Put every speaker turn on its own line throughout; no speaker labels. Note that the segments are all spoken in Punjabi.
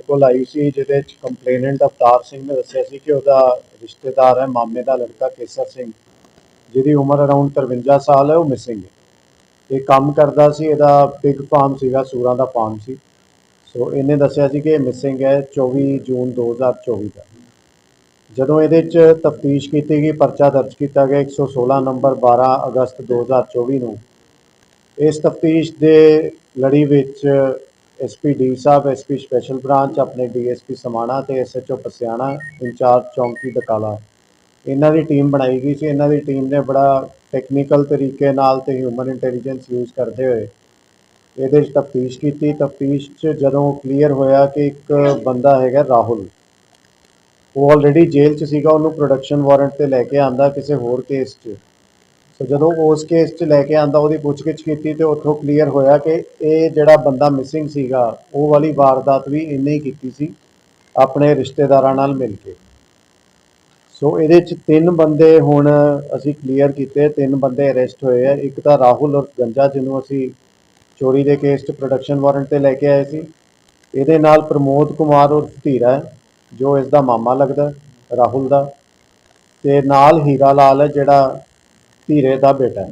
ਕੋਲ ਆਈ ਸੀ, ਜਿਹਦੇ ਚ ਕੰਪਲੇਨੈਂਟ ਅਵਤਾਰ ਸਿੰਘ ਨੇ ਦੱਸਿਆ ਸੀ ਕਿ ਉਹਦਾ ਰਿਸ਼ਤੇਦਾਰ ਹੈ, ਮਾਮੇ ਦਾ ਲੜਕਾ ਕੇਸਰ ਸਿੰਘ, ਜਿਹਦੀ ਉਮਰ ਅਰਾਊਂਡ 53 ਸਾਲ ਹੈ, ਉਹ ਮਿਸਿੰਗ ਹੈ। ਇਹ ਕੰਮ ਕਰਦਾ ਸੀ, ਇਹਦਾ ਪਿਗ ਫਾਰਮ ਸੀਗਾ, ਸੂਰਾਂ ਦਾ ਫਾਰਮ ਸੀ। ਸੋ ਇਹਨੇ ਦੱਸਿਆ ਸੀ ਕਿ ਇਹ ਮਿਸਿੰਗ ਹੈ 24 ਜੂਨ 2024 ਦਾ। ਜਦੋਂ ਇਹਦੇ ਚ ਤਫਤੀਸ਼ ਕੀਤੀ ਗਈ, ਪਰਚਾ ਦਰਜ ਕੀਤਾ ਗਿਆ 116 ਨੰਬਰ 12 ਅਗਸਤ 2024 ਨੂੰ, ਇਸ ਤਫਤੀਸ਼ ਦੇ ਲੜੀ ਵਿੱਚ SP D sahib, SP special branch, ਆਪਣੇ ਡੀਐਸਪੀ ਸਮਾਣਾ ਤੇ ਐਸਐਚਓ ਪਸਿਆਣਾ, ਇੰਚਾਰਜ ਚੌਂਕੀ ਬਕਾਲਾ ਇਹਨਾਂ ਦੀ ਟੀਮ ਬਣਾਈ ਗਈ ਸੀ। ਇਹਨਾਂ ਦੀ ਟੀਮ ਨੇ ਬੜਾ ਟੈਕਨੀਕਲ ਤਰੀਕੇ ਨਾਲ ਤੇ ਹਿਊਮਨ ਇੰਟੈਲੀਜੈਂਸ ਯੂਜ਼ ਕਰਦੇ ਹੋਏ ਇਹਦੇ 'ਚ ਤਫਤੀਸ਼ ਕੀਤੀ। ਤਫਤੀਸ਼ 'ਚ ਜਦੋਂ ਕਲੀਅਰ ਹੋਇਆ ਕਿ ਇੱਕ ਬੰਦਾ ਹੈਗਾ ਰਾਹੁਲ, ਉਹ ਆਲਰੇਡੀ ਜੇਲ੍ਹ 'ਚ ਸੀਗਾ। ਉਹਨੂੰ ਪ੍ਰੋਡਕਸ਼ਨ ਵਾਰੰਟ ਤੇ ਲੈ ਕੇ ਆਂਦਾ ਕਿਸੇ ਹੋਰ ਕੇਸ 'ਚ। ਸੋ ਜਦੋਂ ਉਸ ਕੇਸ 'ਚ ਲੈ ਕੇ ਆਂਦਾ ਉਹਦੀ ਪੁੱਛਗਿੱਛ ਕੀਤੀ ਤੇ ਉੱਥੋਂ ਕਲੀਅਰ ਹੋਇਆ ਕਿ ਇਹ ਜਿਹੜਾ ਬੰਦਾ ਮਿਸਿੰਗ ਸੀਗਾ ਉਹ ਵਾਲੀ ਵਾਰਦਾਤ ਵੀ ਇਹਨੇ ਹੀ ਕੀਤੀ ਸੀ ਆਪਣੇ ਰਿਸ਼ਤੇਦਾਰਾਂ ਨਾਲ ਮਿਲ ਕੇ। ਸੋ ਇਹਦੇ 'ਚ ਤਿੰਨ ਬੰਦੇ ਹੁਣ ਅਸੀਂ ਕਲੀਅਰ ਕੀਤੇ ਤਿੰਨ ਬੰਦੇ ਅਰੈਸਟ ਹੋਏ ਆ। ਇੱਕ ਤਾਂ ਰਾਹੁਲ ਔਰ ਗੰਜਾ ਜਿਹਨੂੰ ਅਸੀਂ ਚੋਰੀ ਦੇ ਕੇਸ 'ਚ ਪ੍ਰੋਡਕਸ਼ਨ ਵਾਰੰਟ ਤੇ ਲੈ ਕੇ ਆਏ ਸੀ। ਇਹਦੇ ਨਾਲ ਪ੍ਰਮੋਦ ਕੁਮਾਰ ਔਰ ਧੀਰਾ ਹੈ, ਜੋ ਇਸ ਦਾ ਮਾਮਾ ਲੱਗਦਾ ਰਾਹੁਲ ਦਾ। ਤੇ ਨਾਲ ਹੀਰਾ ਲਾਲ ਹੈ ਜਿਹੜਾ ਧੀਰੇ ਦਾ ਬੇਟਾ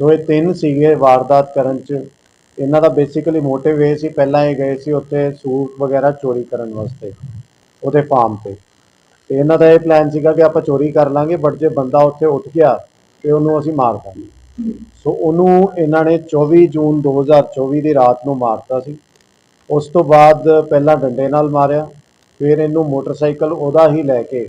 ਸੋ ਇਹ ਤਿੰਨ ਸੀਗੇ ਵਾਰਦਾਤ ਕਰਨ 'ਚ। ਇਹਨਾਂ ਦਾ ਬੇਸਿਕਲੀ ਮੋਟਿਵ ਇਹ ਸੀ, ਪਹਿਲਾਂ ਇਹ ਗਏ ਸੀ ਉੱਥੇ ਸੂਟ ਵਗੈਰਾ ਚੋਰੀ ਕਰਨ ਵਾਸਤੇ, ਉਹਦੇ ਫਾਰਮ ਤੇ। ਤੇ ਇਹਨਾਂ ਦਾ ਇਹ ਪਲਾਨ ਸੀਗਾ ਕਿ ਆਪਾਂ ਚੋਰੀ ਕਰ ਲਾਂਗੇ ਬਟ ਜੇ ਬੰਦਾ ਉੱਥੇ ਉੱਠ ਗਿਆ ਤੇ ਉਹਨੂੰ ਅਸੀਂ ਮਾਰ ਦਾਂਗੇ। ਸੋ ਉਹਨੂੰ ਇਹਨਾਂ ਨੇ 24 ਜੂਨ 2024 ਦੀ ਰਾਤ ਨੂੰ ਮਾਰਤਾ ਸੀ। ਉਸ ਤੋਂ ਬਾਅਦ ਪਹਿਲਾਂ ਡੰਡੇ ਨਾਲ ਮਾਰਿਆ, ਫਿਰ ਇਹਨੂੰ ਮੋਟਰਸਾਈਕਲ ਉਹਦਾ ਹੀ ਲੈ ਕੇ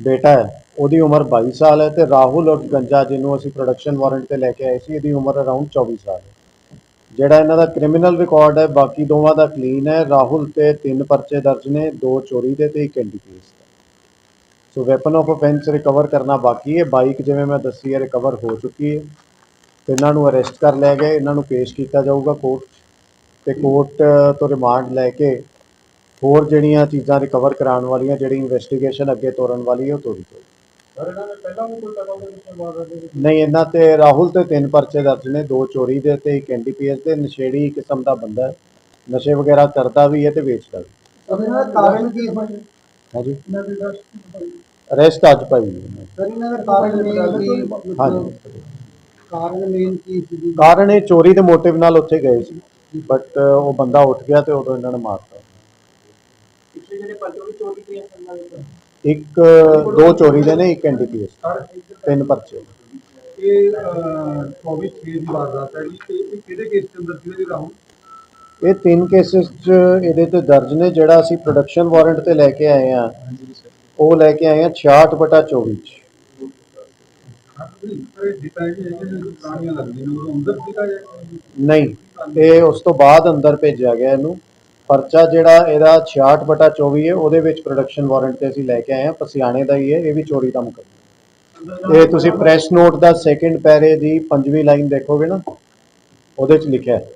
ਬੇਟਾ ਹੈ, ਉਹਦੀ ਉਮਰ 22 ਸਾਲ ਹੈ ਤੇ ਰਾਹੁਲ ਔਰ ਗੰਜਾ ਜਿਹਨੂੰ ਅਸੀਂ ਪ੍ਰੋਡਕਸ਼ਨ ਵਾਰੰਟ ਤੇ ਲੈ ਕੇ ਆਏ ਸੀ, ਇਹਦੀ ਉਮਰ ਅਰਾਊਂਡ 24 ਸਾਲ ਹੈ। ਜਿਹੜਾ ਇਹਨਾਂ ਦਾ ਕ੍ਰਿਮੀਨਲ ਰਿਕਾਰਡ ਹੈ, ਬਾਕੀ ਦੋਵਾਂ ਦਾ ਕਲੀਨ ਹੈ, ਰਾਹੁਲ ਤੇ ਤਿੰਨ ਪਰਚੇ ਦਰਜ ਨੇ, ਦੋ ਚੋਰੀ ਦੇ ਤੇ ਇੱਕ NDPS the. So weapon of offence recover ਕਰਨਾ ਬਾਕੀ ਹੈ ਬਾਈਕ ਜਿਵੇਂ ਮੈਂ ਦੱਸੀ ਹੈ ਰਿਕਵਰ ਹੋ ਚੁੱਕੀ ਹੈ। ਤੇ ਇਹਨਾਂ ਨੂੰ ਅਰੈਸਟ ਕਰ ਲਿਆ ਗਿਆ, ਇਹਨਾਂ ਨੂੰ ਪੇਸ਼ ਕੀਤਾ ਜਾਊਗਾ ਕੋਰਟ ਤੇ ਕੋਰਟ ਤੋਂ ਰਿਮਾਂਡ ਲੈ ਕੇ ਹੋਰ ਜਿਹੜੀਆਂ ਚੀਜ਼ਾਂ ਰਿਕਵਰ ਕਰਾਉਣ ਵਾਲੀਆਂ ਜਿਹੜੀ ਇਨਵੈਸਟੀਗੇਸ਼ਨ ਅੱਗੇ ਤੋਰਨ ਵਾਲੀ ਹੈ ਉਹ ਤੋਰੀ
ਵਿੱਚ?
ਨਹੀਂ ਇਹਨਾਂ ਤੇ ਰਾਹੁਲ ਤੇ ਤਿੰਨ ਪਰਚੇ ਦਰਜ ਨੇ ਦੋ ਚੋਰੀ ਦੇ ਤੇ ਇੱਕ ਐਨਡੀਪੀਐਸ ਦੇ ਨਸ਼ੇੜੀ ਕਿਸਮ ਦਾ ਬੰਦਾ ਹੈ। ਨਸ਼ੇ ਵਗੈਰਾ ਕਰਦਾ ਵੀ ਹੈ ਤੇ ਵੇਚਦਾ ਵੀ
ਸਰ ਇਹਨਾਂ ਦਾ ਕਾਰਨ ਕੀ ਹੋਇਆ
ਹੈ ਜੀ
ਇਹਨਾਂ ਦੀ ਅਰੈਸਟ
ਅੱਜ ਪਾਈ ਹੈ
ਸਰ ਇਹਨਾਂ ਦਾ ਕਾਰਨ ਮੇਨ ਕੀ
ਹਾਂਜੀ।
ਕਾਰਨ ਮੇਨ ਕੀ ਸੀ
ਕਾਰਨ ਇਹ ਚੋਰੀ ਦੇ ਮੋਟਿਵ ਨਾਲ ਉੱਥੇ ਗਏ ਸੀ ਬਟ ਉਹ ਬੰਦਾ ਉੱਠ ਗਿਆ ਤੇ ਉਦੋਂ ਇਹਨਾਂ ਨੇ ਮਾਰਤਾ।
ਜਿਹੜੇ ਪਰਚੇ ਉਹ ਚੋਰੀ ਦੀਆਂ ਸੰਨਾਂ ਦੇ
ਇੱਕ ਦੋ ਚੋਰੀ ਦੇ ਨੇ ਇੱਕ ਐਨਡੀਪੀਐਸ
ਸਰ
ਤਿੰਨ ਪਰਚੇ।
ਇਹ 24 ਛੇ ਦੀ ਵਾਰਦਾਤ ਹੈ ਜੀ। ਤੇ ਇਹ ਕਿਹੜੇ ਕੇਸ ਦੇ ਅੰਦਰ ਸੀ ਜੀ ਰਾਹੁਲ?
ਇਹ ਤਿੰਨ ਕੇਸਿਸ 'ਚ ਇਹਦੇ ਤੇ ਦਰਜ ਨੇ ਜਿਹੜਾ ਅਸੀਂ ਪ੍ਰੋਡਕਸ਼ਨ ਵਾਰੰਟ ਤੇ ਲੈ ਕੇ ਆਏ ਆ ਉਹ ਲੈ ਕੇ ਆਏ ਆ 66 ਬਟਾ 24 ਚ।
ਸਰ ਇਹ ਡਿਟੇਲ ਹੈ ਕਿ ਪੁਰਾਣੀਆਂ ਲੱਗਦੀਆਂ ਨੇ ਉਹ ਅੰਦਰ ਸੀਗਾ ਜਾਂ
ਨਹੀਂ ਇਹ ਉਸ ਤੋਂ ਬਾਅਦ ਅੰਦਰ ਭੇਜਿਆ ਗਿਆ ਇਹਨੂੰ। ਪਰਚਾ ਜਿਹੜਾ ਇਹਦਾ 66 ਬਟਾ 24 ਹੈ, ਉਹਦੇ ਵਿੱਚ ਪ੍ਰੋਡਕਸ਼ਨ ਵਾਰੰਟ ਤੇ ਅਸੀਂ ਲੈ ਕੇ ਆਏ ਆ ਪਸਿਆਣੇ ਦਾ ਹੀ ਹੈ, ਇਹ ਵੀ ਚੋਰੀ ਦਾ ਮੁਕੱਦਮਾ ਇਹ ਤੁਸੀਂ ਪ੍ਰੈਸ ਨੋਟ ਦਾ ਸੈਕਿੰਡ ਪੈਰੇ ਦੀ ਪੰਜਵੀਂ ਲਾਈਨ ਦੇਖੋਗੇ ਨਾ, ਉਹਦੇ ਚ ਲਿਖਿਆ ਹੈ।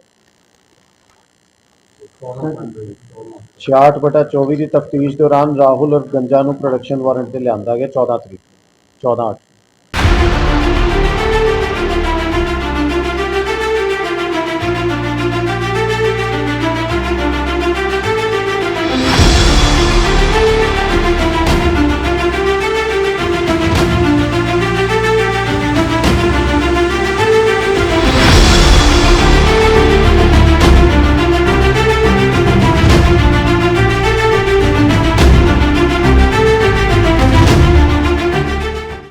66 ਬਟਾ 24 ਦੀ ਤਫਤੀਸ਼ ਦੌਰਾਨ ਰਾਹੁਲ ਔਰ ਗੰਜਾ ਨੂੰ ਪ੍ਰੋਡਕਸ਼ਨ ਵਾਰੰਟ ਤੇ ਲਿਆਂਦਾ ਗਿਆ 14 ਤਰੀਕ 14 ਅੱਠ।